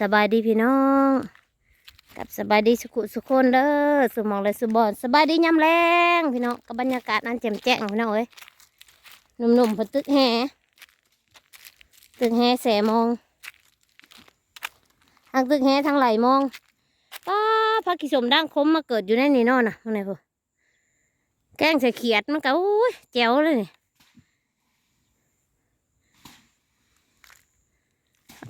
สบายดีพี่น้อง กับสบายดีสุขุสุคนเด้อสมองเลยสุบอนสบายดียามแรงพี่น้องกับบรรยากาศนั้นแจ่มแจ้งพี่น้องเอ้ยหนุ่มๆพนตึกแห่ตึกแห่แสมองทางตึกแห่ทางไหลมองป้าพักกิสมด่างคมมาเกิดอยู่ในนี่นอนน่ะมื่อไหร่พอแกงใส่เขียดมันก็อุ้ยแจ๋วเลยนี่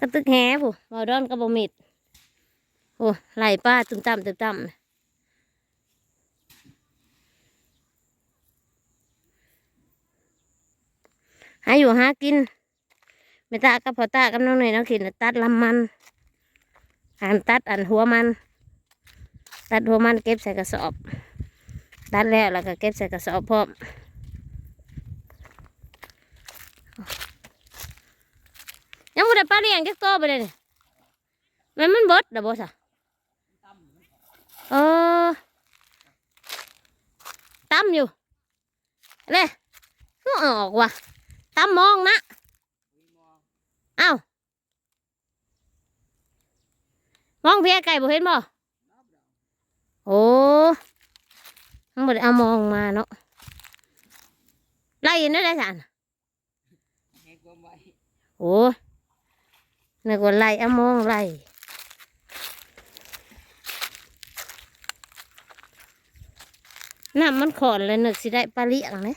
กระตึกแฮผู้บอดอนกับบมิดโอ้ไหลป้าตึมต่ำตึมต่ำหาอยู่หากินไม่ตากับพอตากับน้องหน่อยน้องขินตัดลำมันอันตัดอันหัวมัน ตัดหัวมันเก็บใส่กระสอบ ตัดแล้วแล้วก็เก็บใส่กระสอบพร้อม ยังบ่ได้ ปลาเลี้ยงจักตัวไปเลยแมันมันบดเด้อบ่ซะเออตั้มอยู่เลยก็ออกว่ะตั้มมองนะเอ้ามองเพียไก่บ่เห็นบ่โอ้มันบ่ได้เอามองมาเนาะไล่นั่นได้สันโอ้ นึกว่าไล่อะมองไล่น้ำมันขอนเลยนึกสิได้ปลาเลี้ยงนี่ย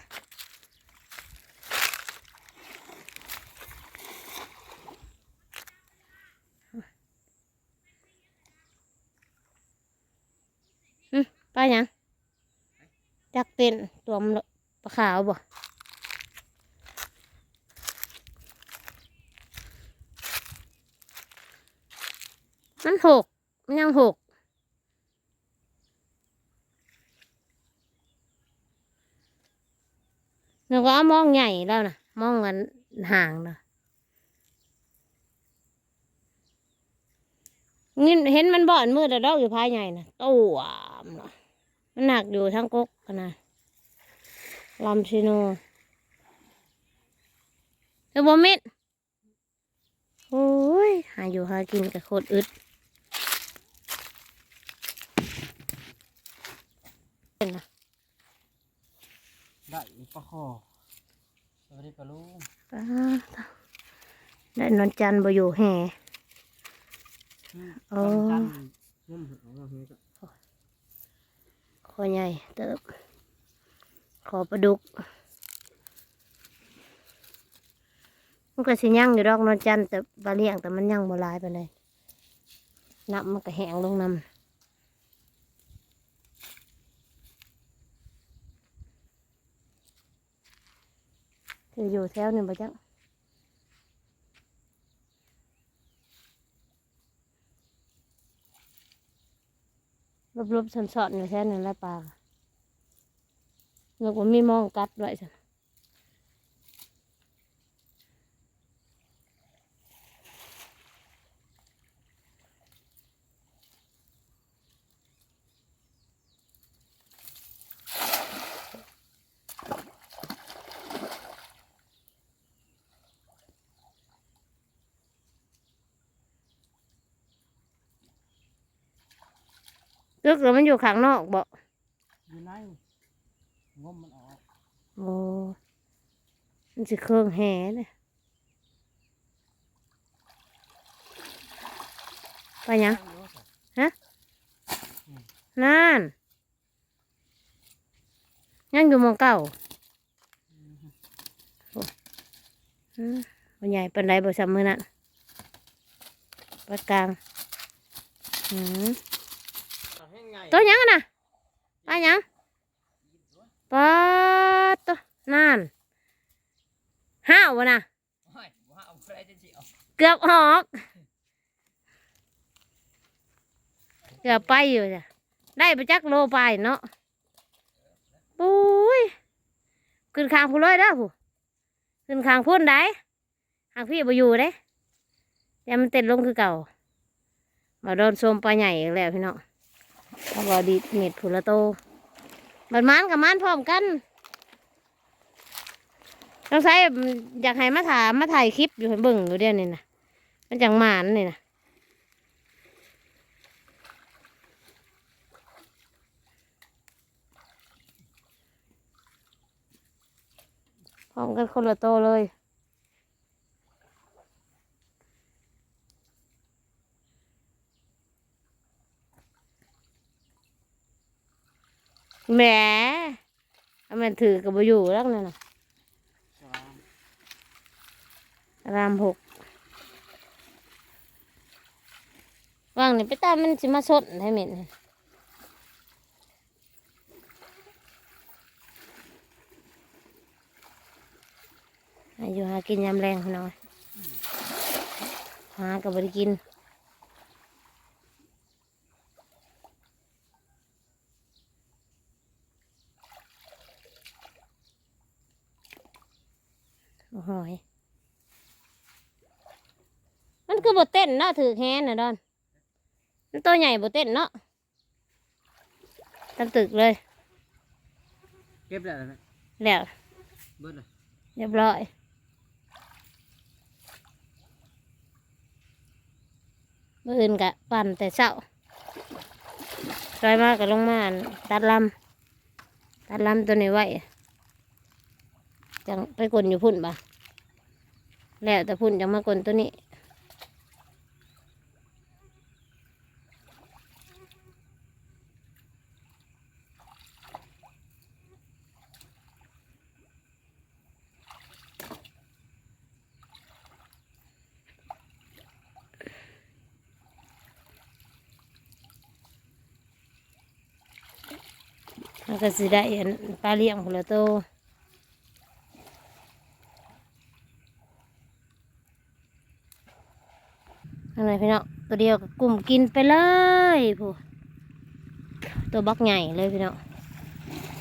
อืมปลายังจักเป็นตัวมันปลาขาวบ่ มันหกมันยังหกหนึกว่ามองใหญ่แล้วนะมองกันห่างนะนี่เห็นมันบ่อนมืดแต่ดอกอยู่ภายใหญ่นะตัวมนะมันหนักอยู่ทั้งกกนาดลำชิโนเธอบ่มิดโอ้ย หาอยู่หากินกับโคตรอึด ได้ ปลาคอสวัสดีปลาลุงป้าดได้นอนจันทร์บ่อยู่แห่อ๋อจันนุ่มเอามาเฮ้ยก็คอใหญ่เติบขอปลาดุกมันก็สิย่างอยู่ดอกนอนจันทร์แต่ปลาเลี้ยงแต่มันย่างบ่หลายไปเลยน้ำมันก็แห้งลงน้ำ อยู่แถวนี่บ่จังรบๆสันสอนอยู่แค่นั้นแหละปลาแล้วก็มีมองกัดไว้สัน ลึกหรือมันอยู่ข้างนอกบ่อยู่ในงมมันออกโอ้มันสิเครื่องแห่เลยไปหยังนั่นยังอยู่หมองเก่าโอ้อืมบ่ใหญ่เป็นไรบ่ซ้ำมือนั่นปัดกลางอืม ตัวหยังอะน่ะปลาหยังปลาตัวนั่นห้าววะน่ะว้ายว้าวอะไรจะสิเอาเกือบออก เกือบไปอยู่จ้ะได้ไปจักโลไปเนาะปุ้ยขึ้นคางผู้เลยเด้อผู้ขึ้นคางพุ่นได้หางพี่ไปอยู่เด้แต่มันเต็ดลงคือเก่ามาโดนโซมปลาใหญ่อีกแล้วพี่น้อง เราบอดีเม็ดผุละโตบันมันกับมันพร้อมกันต้องใช้อยากให้มาถายมาถ่ายคลิปอยู่เห็นเบิ่งอยู่เดียวนี่นะมันจังหมานนี่นะพร้อมกันคนละโตเลย ถือกับอยู่แล้วนั่นน่ะรามหกว่างนี่ไปตามมันสิมาสดให้เหม็นอายุหากินยำแรงหน่อยหากับบริกิน โอ้โหยมันคือบทเต้นเนาะถือแฮนน่ะดอน มันตัวใหญ่บทเต้นเนาะตั้งตึกเลย เก็บได้แล้วไหมแล้วเบิดเลยเรียบร้อยเมื่ออื่นกะปั่นแต่เช้าลอยมากกับลงมาอั่นตัดลำตัดลำตัวนี้ไว้จังไปกลนอยู่พุ่นบ่ะ แล้วแต่พุ่นจังมากลนตัวนี้มันก็สิได้อันปลาเลี้ยงคนละโตวอะไรพี่น้อง ตัวเดียวกับกลุ่มกินไปเลยผู้ตัวบักใหญ่เลยพี่น้อง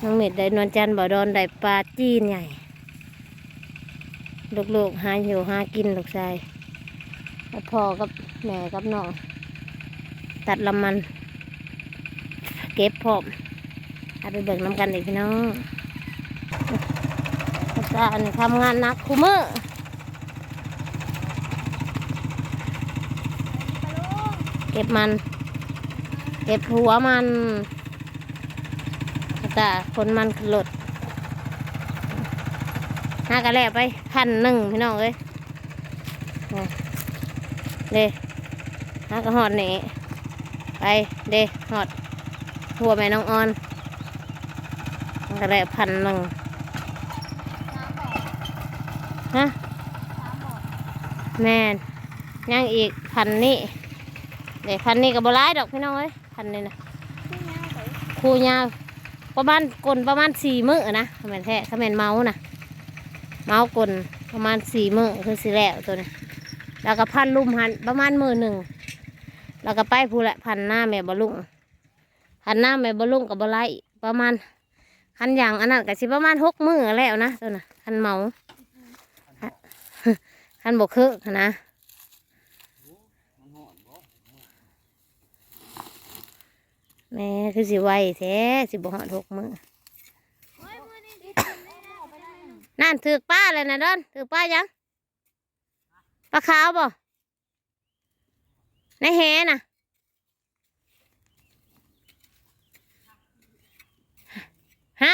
น้องเม็ดได้นวลจันบ่อดอนได้ปลาจีนใหญ่ลูกๆหาหิวหากินลูกชายพ่อกับแม่กับน้องตัดลำมัน เก็บพร้อมเอาไปเบิกน้ำกันอีกพี่น้องอาจารย์ทำงานนักคุมือเก็บมัน เก็บหัวมันอาจารย์คนมันขึ้นรถหากระแลไปพันหนึ่งพี่น้องเอ้ยเด้หากระหอดนี่ไปเด้หอด หัวแม่น้องออนกระไรพันหนึ่งฮะแม่นยังอีกพันนี่ เดี๋ยวพันนี่กับบร้ายดอกพี่น้องเอ้ยพันนี่นะคูยาวประมาณกลนประมาณสี่มื้อนะขมันแท้ขมันเมาส์นะเมาส์กลนประมาณสี่มื้อคือสิแล้วตัวนี้แล้วก็พันลุ่มหันประมาณมือหนึ่งแล้วก็ไปพูนแหละพันหน้าแม่บลุงคันหน้าแม่บลุงกับบไลประมาณคันอย่างอันนั้นก็สิประมาณหกมือแล้วนะตัวน่ะคันเมาคันบกคือนะ มันหอนบ่ แม่คือสิไวแท้สิบหอดหกมือนั่นถือป้าเลยนะเดอนถือป้ายังปลาขาวบ่ในแหน่ะฮะ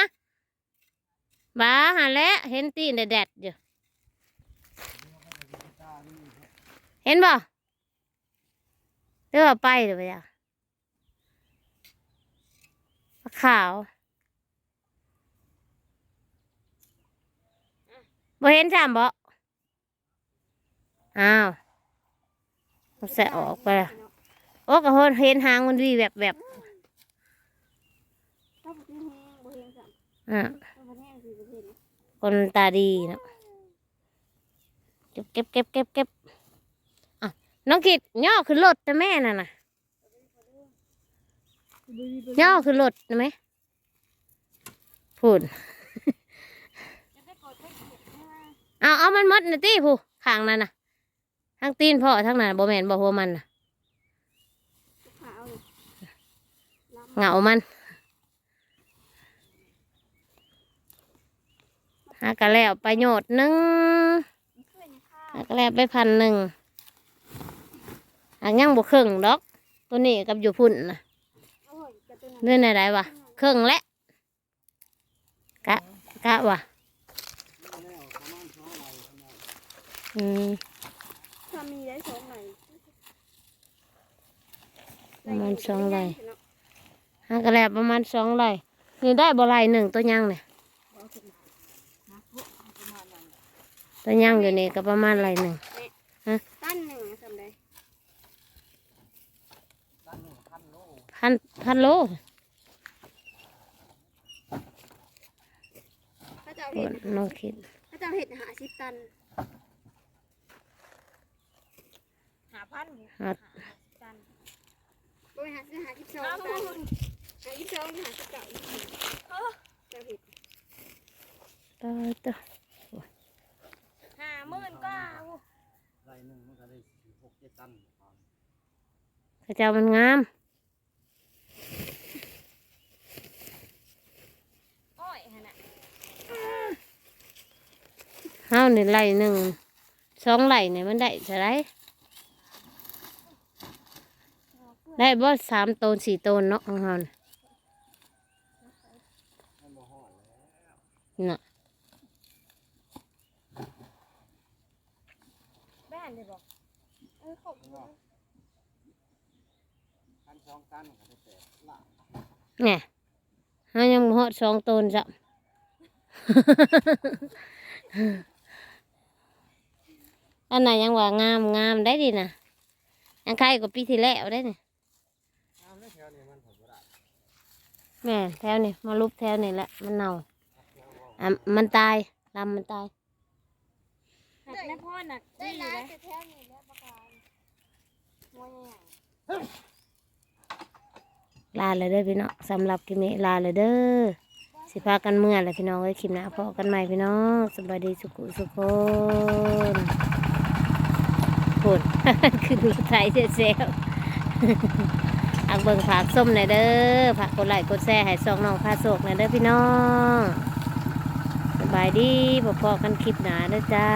บ้าหาแล้วเห็นตีนแดดอยู่เห็นบ่เรือว่าไปหรือเปล่าปลา ขาวบ่เห็นจำบ่อ้าวมันแสะออกไปละโอ้กระโหนเห็นหางมันดีแบบแบบถ้าบ่กินแห้งบ่เห็นซ้ำอะถ้าบ่แห้งสิบ่เห็นคนตาดีเนาะเก็บเก็บเก็บเก็บเก็บอะน้องกิดย่อขึ้นรถนะแม่น่ะน่ะ ย่อขึ้นรถนะไหมพูดเอาเอามันหมดนะตีผู้ข้างนั่นน่ะทั้งตีนพ่อทั้งนั้นบ่แม่นบ่หัวมันน่ะขาวเลยเหงามันหากะแล้วประโยชน์หนึ่งเพื่อนข้าวหากะแล้วไปพันหนึ่งหากยังบ่ครึ่งดอก ตัวนี้กับอยู่พุ่นนะโอ้ยกระตุ้นเรื่องอะไรวะครึ่งและกะกะวะแล้วอืมถ้ามีได้สองไหนประมาณสองไหลหากระแลบประมาณสองไหลนี่ได้บ่ไหลหนึ่งตัวยังเนี่ยตัวยังอยู่นี่ก็ประมาณไหลหนึ่งตั้นหนึ่งทำได้ด้านหนึ่งพันโลพันพันโล ถ้าจะเอาโอ้เห็ดน้องคิดถ้าจะเอาเห็ดหาสิบตันหาพันหากันโดยหาสิหาสิบสองตันหาสิบสองหาสิบเก้าจะเห็ดต่อต่อหาหมื่นก็เอาไรหนึ่งมันก็ได้สี่หกเจ็ดตันข้าเจ้ามันงาม อ้อยฮะน่ะ เฮานี่ไหลหนึ่งสองไหลเนี่ยมันได้เท่าไรได้บ่สามโตนสี่โตนเนาะของเฮาน่ะมันบ่หอดแล้วน่ะแบ้านเลยบอกเออขอบคุณพันสองตันก็ได้แปดล้านเนี่ยเฮายังบ่ฮอดสองโตนจ้ะ อันไหนยังว่างามงามได้ดีนะยังใครกว่าปีที่แล้วได้เนี่ยน้ำในแถวนี้มันผลบ่ได้แม่แถวนี่มาลุบแถวนี่แหละมันเน่าอะมันตายลำมันตายหักแม่พ่อหนักได้จี้ร้าเลนยแต่แถวนี้แล้วประการมวยใหญ่ลาเลยเด้อพี่น้องสำหรับคลิปนี้ลาเลยเด้อสิพากันเมื่อแหละพี่น้องไว้คลิปหน้าพอกันใหม่พี่น้องสบายดีสุขุสุขคน พูดคือรถไถเซลอักเบิ่งผักส้มหน่อยเด้อผักกดไลกดแซ่หายซองน้องพาโศกหน่อยเด้อพี่น้อง สบายดีพอๆกันคลิปหนาเด้อจ้า